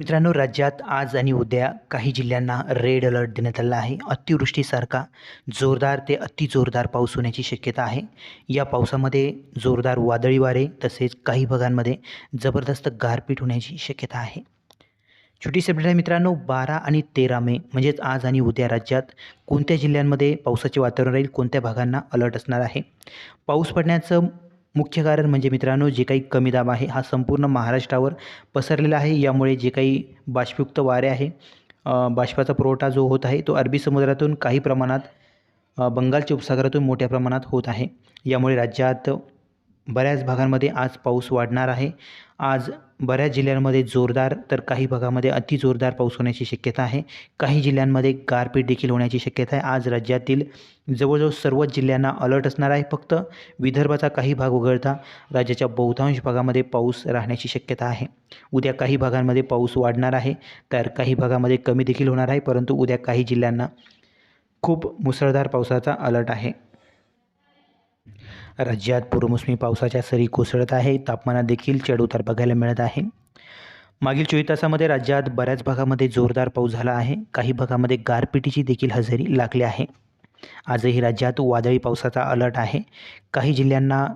मित्रांनो राज्यात आज आणि उद्या काही जिल्ह्यांना रेड अलर्ट देण्यात आलेला आहे. अतिवृष्टीसारखा जोरदार ते अतिजोरदार पाऊस होण्याची शक्यता आहे. या पावसामध्ये जोरदार वादळी वारे तसेच काही भागांमध्ये जबरदस्त गारपीट होण्याची शक्यता आहे. छोटी सप्टेंबर मित्रांनो बारा आणि तेरा मे म्हणजेच आज आणि उद्या राज्यात कोणत्या जिल्ह्यांमध्ये पावसाचे वातावरण राहील कोणत्या भागांना अलर्ट असणार आहे? पाऊस पडण्याचं मुख्य कारण म्हणजे मित्रांनो जे काही कमी दाब आहे हा संपूर्ण महाराष्ट्रावर पसरलेला आहे. यामुळे जे काही बाष्पयुक्त वारे आहे बाष्पाचा पुरवठा जो होत आहे तो अरबी समुद्रातून काही प्रमाणात बंगालच्या उपसागरातून मोठ्या प्रमाणात होत आहे. यामुळे राज्यात बऱ्याच भागांमध्ये आज पाऊस वाढणार आहे. आज बऱ्याच जिल्ह्यांमध्ये जोरदार तर काही भागामध्ये अति जोरदार पाऊस होण्याची शक्यता आहे. काही जिल्ह्यांमध्ये गारपीट देखील होण्याची शक्यता आहे. आज राज्यातील जवळजवळ सर्वच जिल्ह्यांना अलर्ट असणार आहे. फक्त विदर्भाचा काही भाग वगळता राज्याच्या बहुतांश भागामध्ये पाऊस राहण्याची शक्यता आहे. उद्या काही भागांमध्ये पाऊस वाढणार आहे. तर काही भागामध्ये कमी देखील होणार आहे. परंतु उद्या काही जिल्ह्यांना खूप मुसळधार पावसाचा अलर्ट आहे. राज्यात पूर्वमोसमी पावसाच्या सरी कोसळत आहे तापमानात देखील चढउतार बघायला मिळत आहे. मागील चोवीस तासामध्ये राज्यात बऱ्याच भागामध्ये जोरदार पाऊस झाला आहे. काही भागामध्ये गारपिटीची देखील हजेरी लागली आहे. आजही राज्यात वादळी पावसाचा अलर्ट आहे. काही जिल्ह्यांना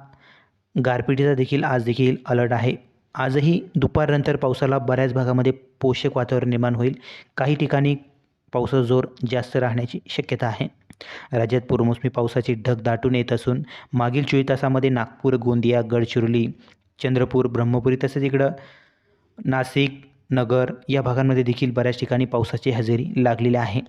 गारपिटीचा देखील आज देखील अलर्ट आहे. आजही दुपारनंतर पावसाला बऱ्याच भागामध्ये पोषक वातावरण निर्माण होईल. काही ठिकाणी पावसाचा जोर जास्त राहण्याची शक्यता आहे. राज्यात पूर्वमोसमी पावसाची ढग दाटून येत असून मागील चोवीस तासामध्ये नागपूर गोंदिया गडचिरोली चंद्रपूर ब्रह्मपुरी तसेच इकडं नाशिक नगर या भागांमध्ये देखील बऱ्याच ठिकाणी पावसाची हजेरी लागलेली आहे.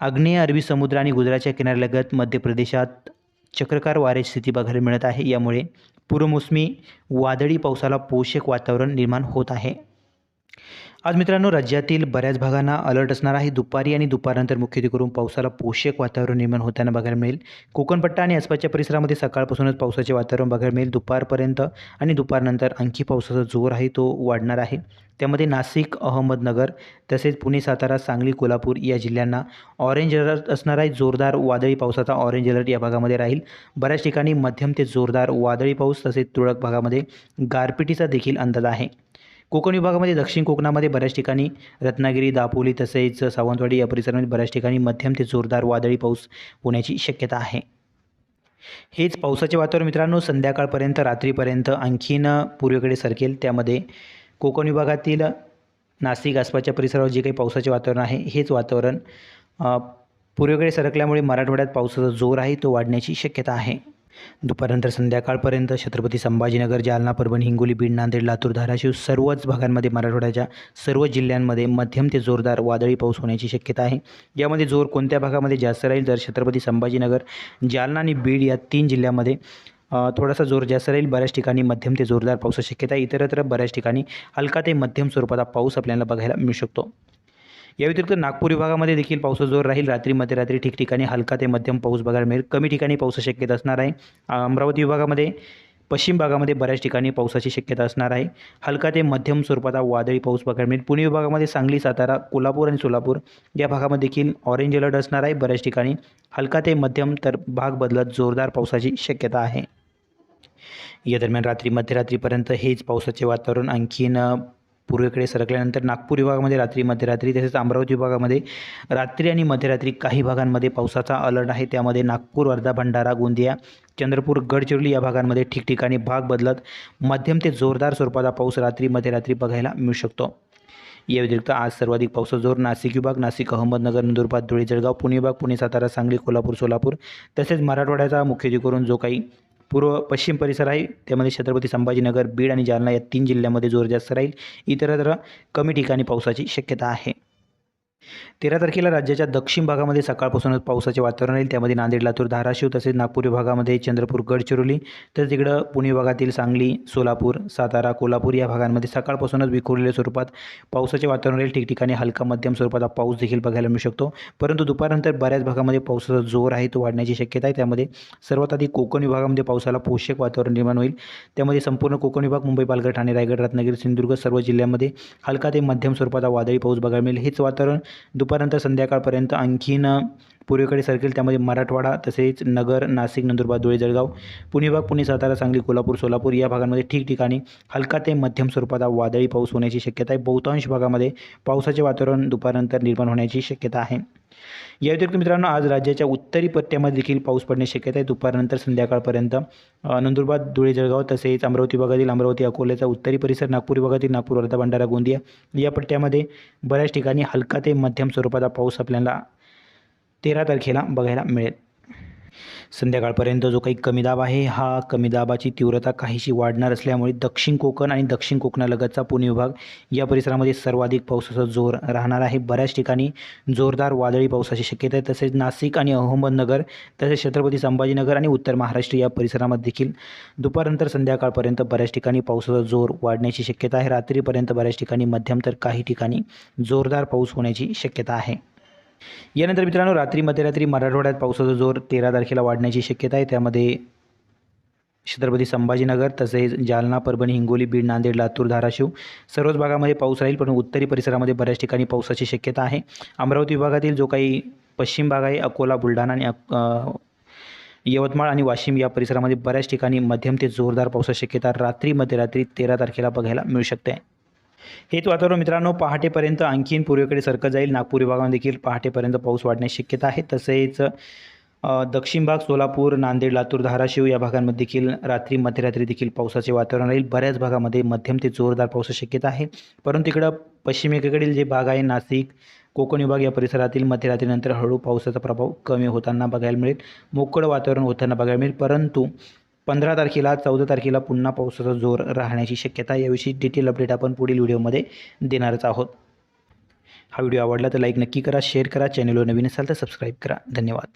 आग्नेय अरबी समुद्र आणि गुजरातच्या किनाऱ्यालगत मध्य प्रदेशात चक्रकार वाऱ्याची स्थिती बघायला मिळत आहे. यामुळे पूर्वमोसमी वादळी पावसाला पोषक वातावरण निर्माण होत आहे. आज मित्रांनो राज्यातील बऱ्याच भागांना अलर्ट असणार आहे. दुपारी आणि दुपारनंतर मुख्यत्वे करून पावसाला पोषक वातावरण निर्माण होताना बघायला मिळेल. कोकणपट्टा आणि आसपासच्या परिसरामध्ये सकाळपासूनच पावसाचे वातावरण बघायला मिळेल. दुपारपर्यंत आणि दुपारनंतर आणखी पावसाचा जोर आहे तो वाढणार आहे. त्यामध्ये नाशिक अहमदनगर तसेच पुणे सातारा सांगली कोल्हापूर या जिल्ह्यांना ऑरेंज अलर्ट असणार आहे. जोरदार वादळी पावसाचा ऑरेंज अलर्ट या भागामध्ये राहील. बऱ्याच ठिकाणी मध्यम ते जोरदार वादळी पाऊस तसेच तुरळक भागामध्ये गारपिटीचा देखील अंदाज आहे. कोकण विभागामध्ये दक्षिण कोकणामध्ये बऱ्याच ठिकाणी रत्नागिरी दापोली तसेच सावंतवाडी या परिसरामध्ये बऱ्याच ठिकाणी मध्यम ते जोरदार वादळी पाऊस होण्याची शक्यता आहे. हेच पावसाचे वातावरण मित्रांनो संध्याकाळपर्यंत रात्रीपर्यंत आणखीन पूर्वेकडे सरकेल. त्यामध्ये कोकण विभागातील नाशिक आसपासच्या परिसरावर जे काही पावसाचे वातावरण आहे हेच वातावरण पूर्वेकडे सरकल्यामुळे मराठवाड्यात पावसाचा जोर आहे तो वाढण्याची शक्यता आहे. दुपारनंतर संध्याकाळपर्यंत छत्रपती संभाजीनगर जालना परभणी हिंगोली बीड नांदेड लातूर धाराशिव सर्वच भागांमध्ये मराठवाड्याच्या सर्व जिल्ह्यांमध्ये मध्यम ते जोरदार वादळी पाऊस होण्याची शक्यता आहे. यामध्ये जोर कोणत्या भागामध्ये जास्त राहील जर छत्रपती संभाजीनगर जालना आणि बीड या तीन जिल्ह्यामध्ये थोडासा जोर जास्त राहील. बऱ्याच ठिकाणी मध्यम ते जोरदार पावसाची शक्यता आहे. इतरत्र बऱ्याच ठिकाणी हलका ते मध्यम स्वरूपाचा पाऊस आपल्याला बघायला मिळू शकतो. या व्यतिरिक्त नागपूर विभागामध्ये देखील पावसाचा जोर राहील. रात्री मध्यरात्री ठिकठिकाणी हलका ते मध्यम पाऊस बघायला मिळेल. कमी ठिकाणी पाऊस शक्यता असणार आहे. अमरावती विभागामध्ये पश्चिम भागामध्ये बऱ्याच ठिकाणी पावसाची शक्यता असणार आहे. हलका ते मध्यम स्वरूपाचा वादळी पाऊस बघायला मिळेल. पुणे विभागामध्ये सांगली सातारा कोल्हापूर आणि सोलापूर या भागामध्ये देखील ऑरेंज अलर्ट असणार आहे. बऱ्याच ठिकाणी हलका ते मध्यम तर भाग बदलत जोरदार पावसाची शक्यता आहे. या दरम्यान रात्री मध्यरात्रीपर्यंत हेच पावसाचे वातावरण आणखीन पूर्वेकडे सरकल्यानंतर नागपूर विभागामध्ये रात्री मध्यरात्री तसेच अमरावती विभागामध्ये रात्री आणि मध्यरात्री काही भागांमध्ये पावसाचा अलर्ट आहे. त्यामध्ये नागपूर वर्धा भंडारा गोंदिया चंद्रपूर गडचिरोली या भागांमध्ये ठिकठिकाणी भाग बदलत मध्यम ते जोरदार स्वरूपाचा पाऊस रात्री मध्यरात्री बघायला मिळू शकतो. या व्यतिरिक्त आज सर्वाधिक पावसाचा जोर नाशिक विभाग नाशिक अहमदनगर नंदुरबार धुळे जळगाव पुणे विभाग पुणे सातारा सांगली कोल्हापूर सोलापूर तसेच मराठवाड्याचा मुख्यत्वे करून जो काही पूर्व पश्चिम परिसर आहे. त्यामध्ये छत्रपती संभाजीनगर बीड आणि जालना या तीन जिल्ह्यामध्ये जोर जास्त राहील इतरत्र कमी ठिकाणी पावसाची शक्यता आहे. तेरा तारखेला राज्याच्या दक्षिण भागामध्ये सकाळपासूनच पावसाचे वातावरण राहील त्यामध्ये नांदेड लातूर धाराशिव तसेच नागपूर विभागामध्ये चंद्रपूर गडचिरोली तर तिकडं पुणे विभागातील सांगली सोलापूर सातारा कोल्हापूर या भागांमध्ये सकाळपासूनच विखुरलेल्या स्वरूपात पावसाचे वातावरण राहील ठिकठिकाणी हलका मध्यम स्वरूपाचा पाऊस देखील बघायला मिळू शकतो. परंतु दुपारनंतर बऱ्याच भागामध्ये पावसाचा जोर आहे तो वाढण्याची शक्यता आहे. त्यामध्ये सर्वात आधी कोकण विभागामध्ये पावसाला पोषक वातावरण निर्माण होईल. त्यामध्ये संपूर्ण कोकण विभाग मुंबई पालघर ठाणे रायगड रत्नागिरी सिंधुदुर्ग सर्व जिल्ह्यांमध्ये हलका ते मध्यम स्वरूपाचा वादळी पाऊस बघायला मिळेल. हेच वातावरण दुपारनंतर संध्याकाळपर्यंत आणखीन पूर्वेकडे सरकेल त्यामध्ये मराठवाडा तसेच नगर नाशिक नंदुरबार धुळे जळगाव पुणे भाग पुणे सातारा सांगली कोल्हापूर सोलापूर या भागांमध्ये ठिकठिकाणी हलका ते मध्यम स्वरूपाचा वादळी पाऊस होण्याची शक्यता आहे. बहुतांश भागामध्ये पावसाचे वातावरण दुपारनंतर निर्माण होण्याची शक्यता आहे. या व्यतिरिक्त मित्रांनो आज राज्याच्या उत्तरी पट्ट्यामध्ये देखील पाऊस पडण्याची शक्यता आहे. दुपारनंतर संध्याकाळपर्यंत नंदुरबार धुळे जळगाव तसेच अमरावती भागातील अमरावती अकोल्याचा उत्तरी परिसर नागपूर विभागातील नागपूर वर्धा भंडारा गोंदिया या पट्ट्यामध्ये बऱ्याच ठिकाणी हलका ते मध्यम स्वरूपाचा पाऊस आपल्याला तेरा तारखेला बघायला मिळेल. संध्याकाळपर्यंत जो काही कमी दाब आहे हा कमी दाबाची तीव्रता काहीशी वाढणार असल्यामुळे दक्षिण कोकण आणि दक्षिण कोकणालगतचा पुणे विभाग या परिसरामध्ये सर्वाधिक पावसाचा जोर राहणार आहे. बऱ्याच ठिकाणी जोरदार वादळी पावसाची शक्यता आहे तसेच नाशिक आणि अहमदनगर तसेच छत्रपती संभाजीनगर आणि उत्तर महाराष्ट्र या परिसरामध्ये देखील दुपारनंतर संध्याकाळपर्यंत बऱ्याच ठिकाणी पावसाचा जोर वाढण्याची शक्यता आहे. रात्रीपर्यंत बऱ्याच ठिकाणी मध्यम तर काही ठिकाणी जोरदार पाऊस होण्याची शक्यता आहे. यानंतर मित्रांनो रात्री मध्यरात्री मराठवाड्यात पावसाचा जोर तेरा तारखेला वाढण्याची शक्यता आहे. त्यामध्ये छत्रपती संभाजीनगर तसेच जालना परभणी हिंगोली बीड नांदेड लातूर धाराशिव सर्वच भागामध्ये पाऊस राहील पण उत्तरी परिसरामध्ये बऱ्याच ठिकाणी पावसाची शक्यता आहे. अमरावती विभागातील जो काही पश्चिम भाग आहे अकोला बुलढाणा आणि अक- यवतमाळ आणि वाशिम या परिसरामध्ये बऱ्याच ठिकाणी मध्यम ते जोरदार पावसाची शक्यता रात्री मध्यरात्री तेरा तारखेला बघायला मिळू शकते. हेच वातावरण मित्रांनो पहाटेपर्यंत आणखीन पूर्वेकडे सरकत जाईल. नागपूर विभागामध्ये देखील पहाटेपर्यंत पाऊस वाढण्याची शक्यता आहे. तसेच दक्षिण भाग सोलापूर नांदेड लातूर धाराशिव या भागांमध्ये देखील रात्री मध्यरात्री देखील पावसाचे वातावरण राहील. बऱ्याच भागामध्ये मध्यम ते जोरदार पावसाची शक्यता आहे. परंतु इकडं पश्चिमेकडील जे भाग आहे नाशिक कोकण विभाग या परिसरातील मध्यरात्रीनंतर हळू पावसाचा प्रभाव कमी होताना बघायला मिळेल. मोकळं वातावरण होताना बघायला मिळेल. परंतु पंधरा तारखेला चौदा तारखेला पुन्हा पावसाचा जोर राहण्याची शक्यता याविषयी डिटेल अपडेट आपण पुढील व्हिडिओमध्ये देणारच आहोत. हा व्हिडिओ आवडला तर लाईक नक्की करा शेअर करा चॅनलवर नवीन असाल तर सबस्क्राईब करा. धन्यवाद.